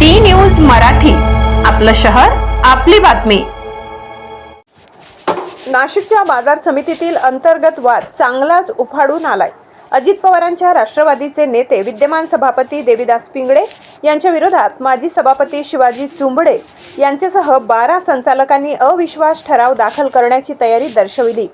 D news Marathi. आपलं शहर आपली बातमी. नाशिकच्या बाजार समितीतील अंतर्गत वाद चांगलाच उफाडून आलाय. अजित पवारांच्या राष्ट्रवादीचे नेते विद्यमान सभापती देवीदास पिंगळे यांच्या विरोधात माजी सभापती शिवाजी चुंबडे यांच्यासह बारा संचालकांनी अविश्वास ठराव दाखल करण्याची तयारी दर्शविली.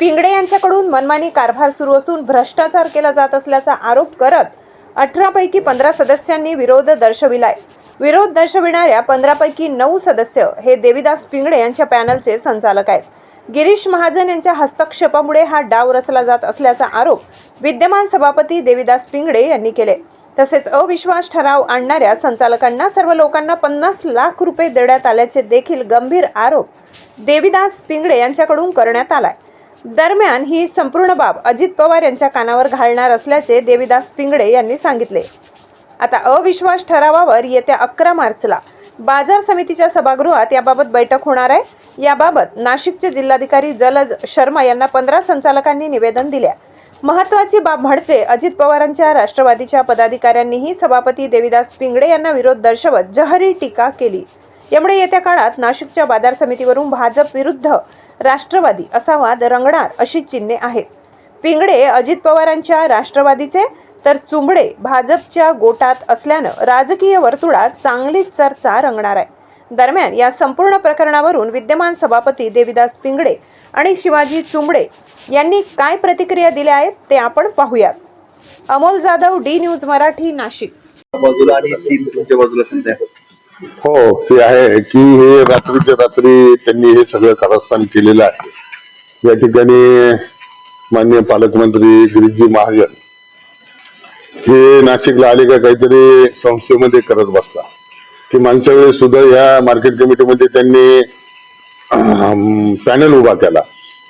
पिंगळे यांच्याकडून मनमानी कारभार सुरू असून भ्रष्टाचार केला जात असल्याचा आरोप करत अठरापैकी पंधरा सदस्यांनी विरोध दर्शविलाय. विरोध दर्शविणाऱ्या पंधरापैकी नऊ सदस्य हे देविदास पिंगळे यांच्या पॅनलचे संचालक आहेत. गिरीश महाजन यांच्या हस्तक्षेपामुळे हा डाव रचला जात असल्याचा आरोप विद्यमान सभापती देविदास पिंगळे यांनी केले. तसेच अविश्वास ठराव आणणाऱ्या संचालकांना सर्व लोकांना पन्नास लाख रुपये देण्यात आल्याचे देखील गंभीर आरोप देविदास पिंगळे यांच्याकडून करण्यात आलाय. दरम्यान ही संपूर्ण बाब अजित पवार यांच्या कानावर घालणार असल्याचे देवीदास पिंगळे यांनी सांगितले. आता अविश्वास ठरावावर येत्या अकरा मार्चला बाजार समितीच्या सभागृहात याबाबत बैठक होणार आहे. याबाबत नाशिकचे जिल्हाधिकारी जलज शर्मा यांना पंधरा संचालकांनी निवेदन दिल्या महत्वाची बाब म्हणजे अजित पवारांच्या राष्ट्रवादीच्या पदाधिकाऱ्यांनीही सभापती देवीदास पिंगळे यांना विरोध दर्शवत जहरी टीका केली. यामुळे येत्या काळात नाशिकच्या बाजार समितीवरून भाजप विरुद्ध राष्ट्रवादी असा वाद रंगणार अशी चिन्हे आहेत. पिंगळे अजित पवारांच्या राष्ट्रवादीचे तर चुंबडे भाजपच्या गोटात असल्यानं राजकीय वर्तुळात चांगलीच चर्चा रंगणार आहे. दरम्यान या संपूर्ण प्रकरणावरून विद्यमान सभापती देविदास पिंगळे आणि शिवाजी चुंबडे यांनी काय प्रतिक्रिया दिल्या आहेत ते आपण पाहूयात. Amol Jadhav D news Marathi Nashik. बाजूला आणि तीन बाजूला सध्या. हो ते आहे की हे रात्रीच्या रात्री त्यांनी हे सगळं कारस्थान केलेलं आहे. या ठिकाणी माननीय पालकमंत्री गिरीशजी महाजन हे नाशिकला आले का काहीतरी संस्थेमध्ये करत बसला. की मागच्या वेळेस सुद्धा या मार्केट कमिटीमध्ये त्यांनी पॅनल उभा केला.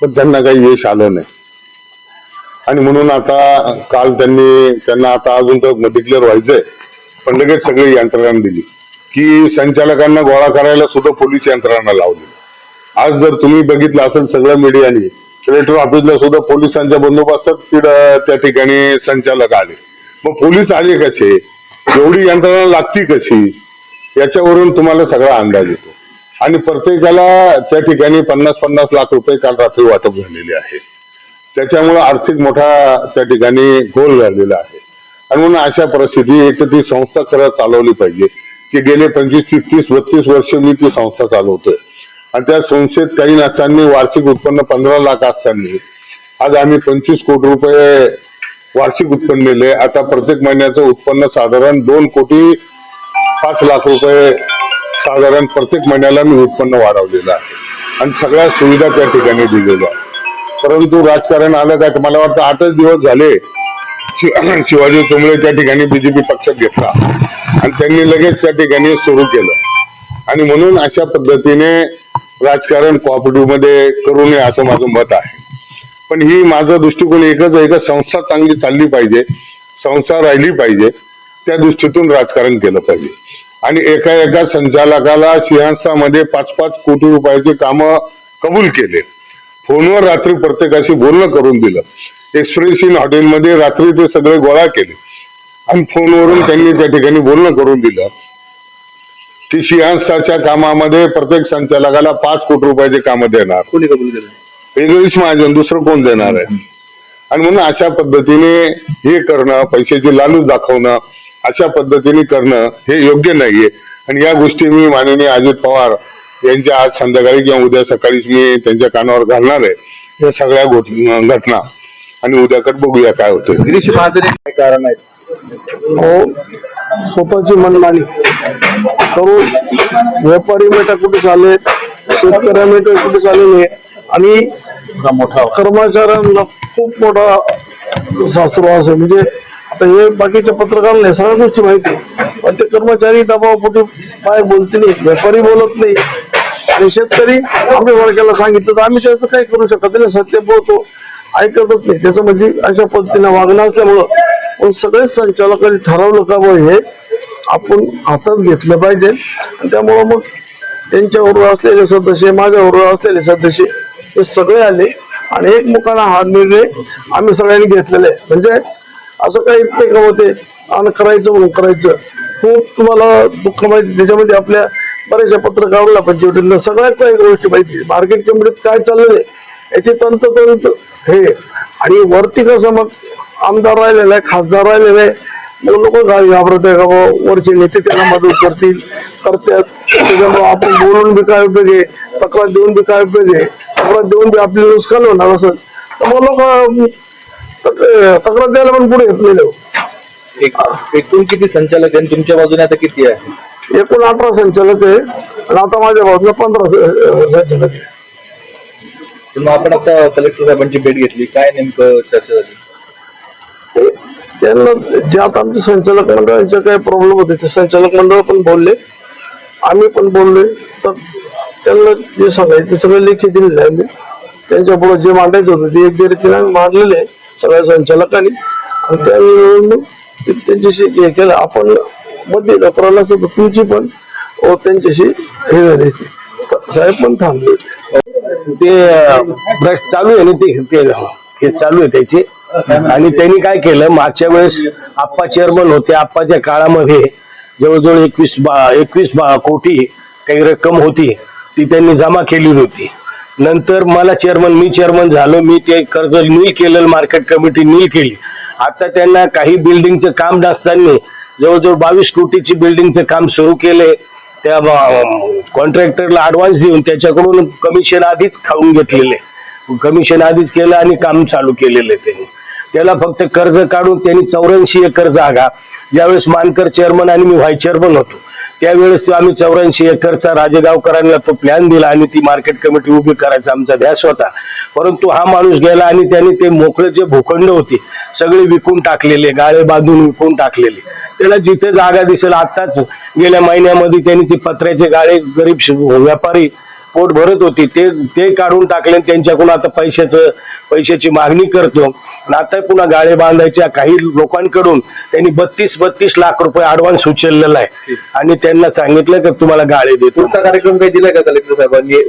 पण त्यांना काही यश आलं नाही. आणि म्हणून आता काल त्यांनी त्यांना आता अजून तर डिक्लेअर व्हायचंय. पण लगेच सगळी यंत्रणा दिली. की संचालकांना गोळा करायला सुद्धा पोलीस यंत्रणा लावली. आज जर तुम्ही बघितलं असेल सगळ्या मीडियाने कलेक्टर ऑफिसला सुद्धा पोलिसांच्या बंदोबस्तात तिथं त्या ठिकाणी संचालक आले. मग पोलीस आले कसे? एवढी यंत्रणा लागती कशी? याच्यावरून तुम्हाला सगळा अंदाज येतो. आणि प्रत्येकाला त्या ठिकाणी पन्नास पन्नास लाख रुपये काल रात्री वाटप झालेले आहे त्याच्यामुळे आर्थिक मोठा त्या ठिकाणी गोल झालेला आहे. आणि म्हणून अशा परिस्थिती एक तर ती संस्था खरं चालवली पाहिजे. की गेले पंचवीस तीस तीस बत्तीस वर्ष मी ती संस्था चालवतोय. आणि त्या संस्थेत काही नसताना वार्षिक उत्पन्न पंधरा लाख असताना आज आम्ही पंचवीस कोटी रुपये वार्षिक उत्पन्न दिले. आता प्रत्येक महिन्याचं उत्पन्न साधारण दोन कोटी पाच लाख रुपये साधारण प्रत्येक महिन्याला मी उत्पन्न वाढवलेलं आहे. आणि सगळ्या सुविधा त्या ठिकाणी दिलेल्या परंतु राजकारण आलं काय मला वाटतं आठच दिवस झाले शिवाजी चोंबळे त्या ठिकाणी बीजेपी पक्षात घेतला. आणि त्यांनी लगेच त्या ठिकाणी सुरू केलं. आणि म्हणून अशा पद्धतीने राजकारण कॉपरेटिव्हमध्ये करू नये असं माझं मत आहे. पण ही माझा दृष्टिकोन एकच आहे का संस्था चांगली चालली पाहिजे संस्था राहिली पाहिजे त्या दृष्टीतून राजकारण केलं पाहिजे. आणि एका एका संचालकाला सिंहांसामध्ये पाच पाच कोटी रुपयाचे काम कबूल केले. फोनवर रात्री प्रत्येकाशी बोलणं करून दिलं. एक्सप्रेस इन हॉटेलमध्ये रात्री ते सगळे गोळा केले. आणि फोनवरून त्यांनी त्या ठिकाणी बोलणं करून दिलं. की सिंहासनाच्या कामामध्ये प्रत्येक संचालकाला पाच कोटी रुपयाचे काम देणार. कोणी कबूल केलं? इंग्लिश महाजन दुसरं कोण देणार आहे? आणि म्हणून अशा पद्धतीने हे करणं पैशाची लालूच दाखवणं अशा पद्धतीने करणं हे योग्य नाहीये. आणि या गोष्टी मी माननीय अजित पवार यांच्या आज संध्याकाळी किंवा उद्या सकाळीच मी त्यांच्या कानावर घालणार आहे. या सगळ्या घटना. आणि उद्याकडे बघूया काय होतं गिरीश महाजन काय कारण आहेत? हो स्वतःची मनमानी. करून व्यापारी मेटा कुठे चालले शेतकऱ्या मेटा कुठे चाललेले आणि मोठा कर्मचाऱ्यांना खूप मोठा सासुरवास आहे म्हणजे आता हे बाकीच्या पत्रकारांना सगळ्या गोष्टी माहिती आहे. पण ते कर्मचारी दबावपोटी काय बोलतील व्यापारी बोलत नाही. आणि शेतकरी आम्ही वर्गाला सांगितलं तर आम्ही त्याचं काही करू शकत नाही. सत्य बोलतो. ऐकतच नाही. त्याचं म्हणजे अशा पद्धतीने वागणं असल्यामुळं पण सगळेच संचालकांनी ठरवलं का बुवा हे आपण हातात घेतलं पाहिजे. आणि त्यामुळं मग त्यांच्याबरोबर असलेले सदस्य माझ्याबरोबर असलेले सदस्य ते सगळे आले आणि एकमुखाने हा निर्णय आम्ही सगळ्यांनी घेतलेला आहे. म्हणजे असं काही नाही का होते आणि करायचं म्हणून करायचं. खूप तुम्हाला दुःख माहिती त्याच्यामध्ये आपल्या बऱ्याचशा पत्रकारांना पंचवटीला सगळ्यात काही गोष्टी माहिती. मार्केट कमिटीत काय चाललेलं आहे? याचे तंतोतंत हे आणि वरती कसं मग आमदार राहिलेला आहे खासदार राहिलेला आहे मग लोक घाबरत आहे का वरचे नेते त्यांना मदत करतील करतात. त्याच्यामुळे आपण बोलून बी काय उपयोग आहे? तक्रार देऊन बी काय उपयोग आहे? तक्रार देऊन बी आपली नुकसान होणार असं. तर मग लोक तक्रार द्यायला पण पुढे येत नाही एकूण किती संचालक आहे आणि तुमच्या बाजूने आता किती आहे? एकूण अठरा संचालक आहे. आणि आता माझ्या बाजूला पंधरा संचालक आहे. तर मग आपण आता कलेक्टर साहेबांची भेट घेतली. काय नेमकं चर्चा झाली? त्यांना जे आता आमचे संचालक मंडळाचे काही प्रॉब्लेम होते ते संचालक मंडळ पण बोलले. आम्ही पण बोलले. तर त्यांना जे सांगायचं सगळे सगळं लेखी दिलेलं आहे आम्ही. त्यांच्या पुढे जे मांडायचं होतं ते एक रीतीने आम्ही मांडलेले आहे सगळ्या संचालकांनी. आणि त्या त्यांच्याशी हे केलं. आपण मध्ये तक्रारला सुद्धा तुमची पण व त्यांच्याशी हे झाली. होती. साहेब पण थांबले. होते. ते ब्रश चालू आहे ना ते हे चालू आहे त्याचे. आणि त्यांनी काय केलं मागच्या वेळेस आप्पा चेअरमन होते. आप्पाच्या काळामध्ये जवळजवळ एकवीस बा एकवीस बा कोटी काही रक्कम होती ती त्यांनी जमा केली होती नंतर मला चेअरमन मी चेअरमन झालो. मी ते कर्ज नील केलं मार्केट कमिटी नील केली. आता त्यांना काही बिल्डिंगचं काम नसताना जवळजवळ बावीस कोटीची बिल्डिंगचं काम सुरू केले त्या कॉन्ट्रॅक्टरला ऍडव्हान्स देऊन त्याच्याकडून कमिशन आधीच खाऊन घेतलेले. कमिशन आधीच केलं आणि काम चालू केलेलं आहे त्यांनी. त्याला फक्त कर्ज काढून त्यांनी चौऱ्याऐंशी एकर जागा ज्यावेळेस मानकर चेअरमन आणि मी व्हाईस चेअरमन होतो त्यावेळेस तो आम्ही चौऱ्याऐंशी एकरचा राजेगावकरांना तो प्लॅन दिला आणि ती मार्केट कमिटी उभी करायचा आमचा ध्यास होता. परंतु हा माणूस गेला आणि त्यांनी ते मोकळे जे भूखंड होते सगळे विकून टाकलेले गाळे बांधून विकून टाकलेले. त्याला जिथे जागा दिसेल आताच गेल्या महिन्यामध्ये त्यांनी ते पत्र्याचे गाळे गरीब व्यापारी पोट भरत होती. ते ते काढून टाकले आणि त्यांच्याकडून आता पैशाचं पैशाची मागणी करतो. आणि आता पुन्हा गाळे बांधायच्या काही लोकांकडून त्यांनी बत्तीस बत्तीस लाख रुपये अडवान्स उचललेला आहे. आणि त्यांना सांगितलं की तुम्हाला गाळे देतो. कार्यक्रम काही दिलाय का कलेक्टर साहेबांनी?